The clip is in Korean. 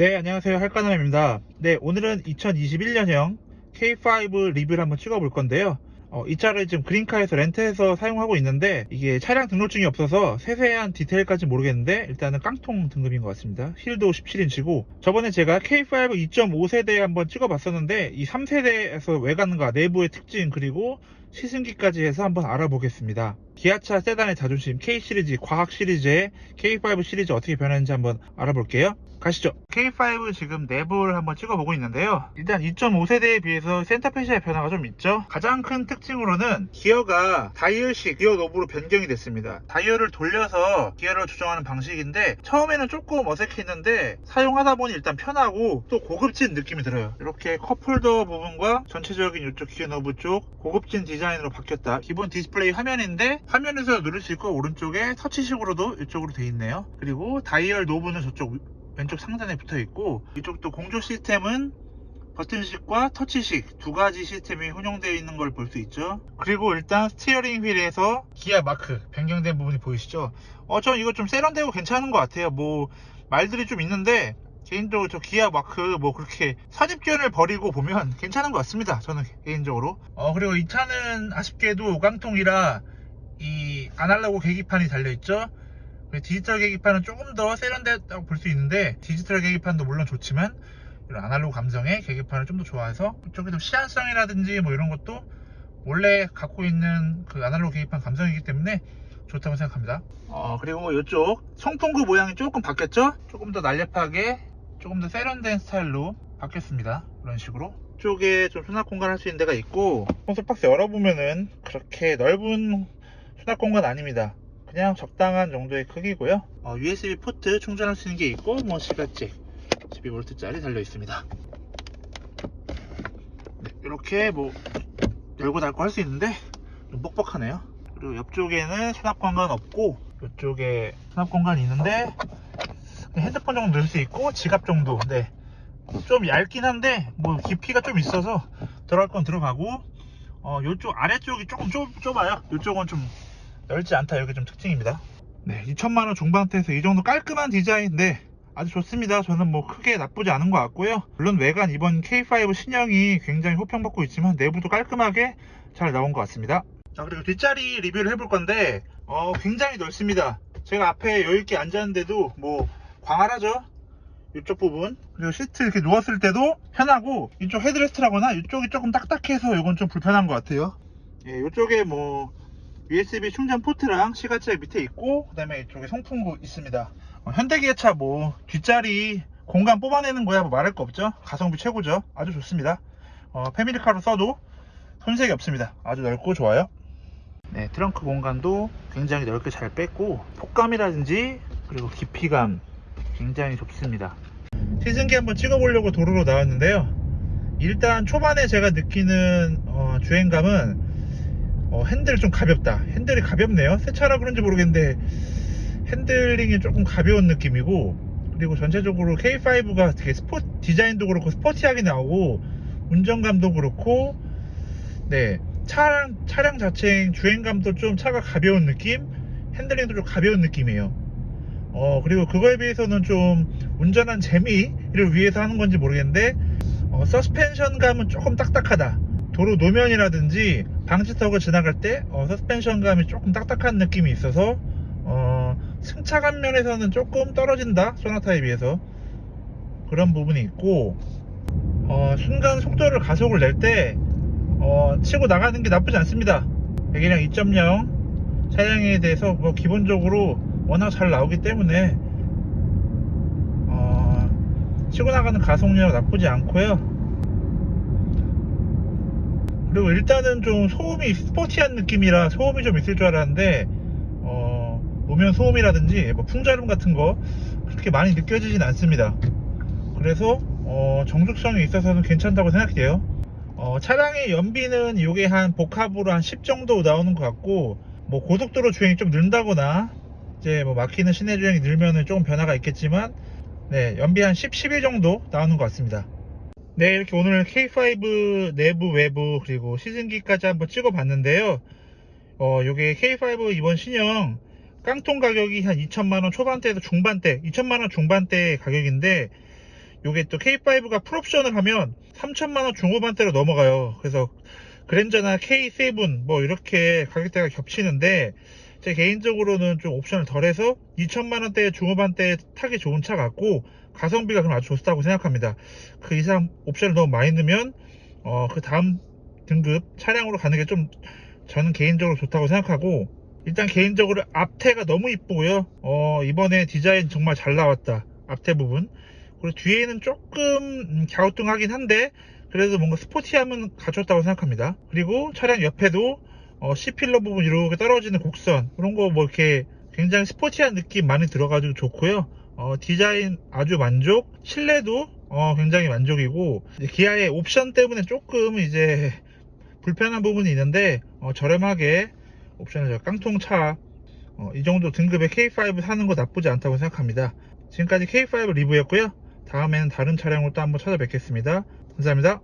네, 안녕하세요. 할까남입니다. 네, 오늘은 2021년형 K5 리뷰를 한번 찍어볼 건데요. 어, 이 차를 지금 그린카에서 렌트해서 사용하고 있는데 이게 차량 등록증이 없어서 세세한 디테일까지 모르겠는데 일단은 깡통 등급인 것 같습니다. 힐도 17인치고 저번에 제가 K5 2.5세대 한번 찍어봤었는데 이 3세대에서 외관과 내부의 특징 그리고 시승기까지 해서 한번 알아보겠습니다. 기아차 세단의 자존심 K 시리즈 과학 시리즈의 K5 시리즈 어떻게 변했는지 한번 알아볼게요. 가시죠. K5 지금 내부를 한번 찍어보고 있는데요. 일단 2.5세대에 비해서 센터페시아의 변화가 좀 있죠. 가장 큰 특징으로는 기어가 다이얼식 기어 노브로 변경이 됐습니다. 다이얼을 돌려서 기어를 조정하는 방식인데 처음에는 조금 어색했는데 사용하다 보니 일단 편하고 또 고급진 느낌이 들어요. 이렇게 컵홀더 부분과 전체적인 이쪽 기어 노브 쪽 고급진 디자인으로 바뀌었다. 기본 디스플레이 화면인데 화면에서 누를 수 있고 오른쪽에 터치식으로도 이쪽으로 돼 있네요. 그리고 다이얼 노브는 저쪽 왼쪽 상단에 붙어 있고 이쪽도 공조 시스템은 버튼식과 터치식 두 가지 시스템이 혼용되어 있는 걸 볼 수 있죠. 그리고 일단 스티어링 휠에서 기아 마크 변경된 부분이 보이시죠? 어, 전 이거 좀 세련되고 괜찮은 것 같아요. 뭐 말들이 좀 있는데 개인적으로 저 기아 마크 뭐 그렇게 선입견을 버리고 보면 괜찮은 것 같습니다. 저는 개인적으로. 어 그리고 이 차는 아쉽게도 깡통이라 이 아날로그 계기판이 달려 있죠. 디지털 계기판은 조금 더 세련됐다고 볼 수 있는데 디지털 계기판도 물론 좋지만 이런 아날로그 감성의 계기판을 좀 더 좋아해서 이쪽에도 시한성이라든지 뭐 이런 것도 원래 갖고 있는 그 아날로그 계기판 감성이기 때문에 좋다고 생각합니다. 어 그리고 이쪽 송풍구 모양이 조금 바뀌었죠? 조금 더 날렵하게 조금 더 세련된 스타일로 바뀌었습니다. 이런 식으로. 이쪽에 좀 수납 공간 할 수 있는 데가 있고 콘솔 박스 열어보면은 그렇게 넓은 수납 공간 아닙니다. 그냥 적당한 정도의 크기고요. 어, USB 포트 충전할 수 있는 게 있고 뭐 시가잭 12V짜리 달려 있습니다. 네, 이렇게 뭐 열고 닫고 할 수 있는데 좀 뻑뻑하네요. 그리고 옆쪽에는 수납 공간 없고 이쪽에 수납 공간이 있는데 핸드폰 정도 넣을 수 있고 지갑 정도. 네. 좀 얇긴 한데 뭐 깊이가 좀 있어서 들어갈 건 들어가고 어 요쪽 아래쪽이 조금 좁, 좁아요. 요쪽은 좀 넓지 않다. 여기 좀 특징입니다. 네, 2천만원 중반대에서 이 정도 깔끔한 디자인인데 아주 좋습니다. 저는 뭐 크게 나쁘지 않은 것 같고요. 물론 외관 이번 K5 신형이 굉장히 호평받고 있지만 내부도 깔끔하게 잘 나온 것 같습니다. 자 그리고 뒷자리 리뷰를 해볼 건데 어, 굉장히 넓습니다. 제가 앞에 여유있게 앉았는데도 뭐 광활하죠? 이쪽 부분 그리고 시트 이렇게 누웠을 때도 편하고 이쪽 헤드레스트라거나 이쪽이 조금 딱딱해서 이건 좀 불편한 것 같아요. 예, 이쪽에 뭐 USB 충전 포트랑 시가책 밑에 있고 그 다음에 이쪽에 송풍구 있습니다. 어, 현대기아차 뭐 뒷자리 공간 뽑아내는 거야 뭐 말할 거 없죠? 가성비 최고죠? 아주 좋습니다. 어, 패밀리카로 써도 손색이 없습니다. 아주 넓고 좋아요. 네 트렁크 공간도 굉장히 넓게 잘 뺐고 폭감이라든지 그리고 깊이감 굉장히 좋습니다. 시승기 한번 찍어보려고 도로로 나왔는데요. 일단 초반에 제가 느끼는 어, 주행감은 어, 핸들 좀 가볍다. 핸들이 가볍네요. 새 차라 그런지 모르겠는데 핸들링이 조금 가벼운 느낌이고 그리고 전체적으로 K5가 되게 스포 디자인도 그렇고 스포티하게 나오고 운전감도 그렇고 네 차량 차량 자체 주행감도 좀 차가 가벼운 느낌 핸들링도 좀 가벼운 느낌이에요. 어 그리고 그거에 비해서는 좀 운전한 재미를 위해서 하는 건지 모르겠는데 어, 서스펜션감은 조금 딱딱하다. 도로 노면이라든지 방지턱을 지나갈 때 어, 서스펜션감이 조금 딱딱한 느낌이 있어서 어, 승차감 면에서는 조금 떨어진다 소나타에 비해서. 그런 부분이 있고 어, 순간 속도를 가속을 낼때 어, 치고 나가는 게 나쁘지 않습니다. 배기량 2.0 차량에 대해서 뭐 기본적으로 워낙 잘 나오기 때문에 어, 치고 나가는 가속력 나쁘지 않고요 그리고 일단은 좀 소음이 스포티한 느낌이라 소음이 좀 있을 줄 알았는데 어, 노면 소음이라든지 뭐 풍자름 같은 거 그렇게 많이 느껴지진 않습니다. 그래서 어, 정숙성이 있어서는 괜찮다고 생각해요. 어, 차량의 연비는 이게 한 복합으로 한 10 정도 나오는 것 같고 뭐 고속도로 주행이 좀 는다거나 이제 뭐 막히는 시내 주행이 늘면은 조금 변화가 있겠지만 네 연비 한 10, 11 정도 나오는 것 같습니다 네 이렇게 오늘 K5 내부 외부 그리고 시승기까지 한번 찍어 봤는데요 어 요게 K5 이번 신형 깡통 가격이 한 2천만원 초반대에서 중반대 2천만원 중반대 가격인데 요게 또 K5가 풀옵션을 하면 3천만원 중후반대로 넘어가요. 그래서 그랜저나 K7 뭐 이렇게 가격대가 겹치는데 제 개인적으로는 좀 옵션을 덜해서 2천만 원대 중후반대에 타기 좋은 차 같고 가성비가 그럼 아주 좋다고 생각합니다. 그 이상 옵션을 너무 많이 넣으면 어, 그 다음 등급 차량으로 가는 게 좀 저는 개인적으로 좋다고 생각하고 일단 개인적으로 앞태가 너무 이쁘고요. 어, 이번에 디자인 정말 잘 나왔다. 앞태 부분. 그리고 뒤에는 조금 음, 갸우뚱하긴 한데 그래도 뭔가 스포티함은 갖췄다고 생각합니다. 그리고 차량 옆에도 어, C필러 부분 이렇게 떨어지는 곡선 그런 거 뭐 이렇게 굉장히 스포티한 느낌 많이 들어가지고 좋고요. 어, 디자인 아주 만족, 실내도 어, 굉장히 만족이고 기아의 옵션 때문에 조금 이제 불편한 부분이 있는데 어, 저렴하게 옵션을 저 깡통차 어, 이 정도 등급의 K5 사는 거 나쁘지 않다고 생각합니다. 지금까지 K5 리뷰였고요. 다음에는 다른 차량으로 또 한번 찾아뵙겠습니다. 감사합니다.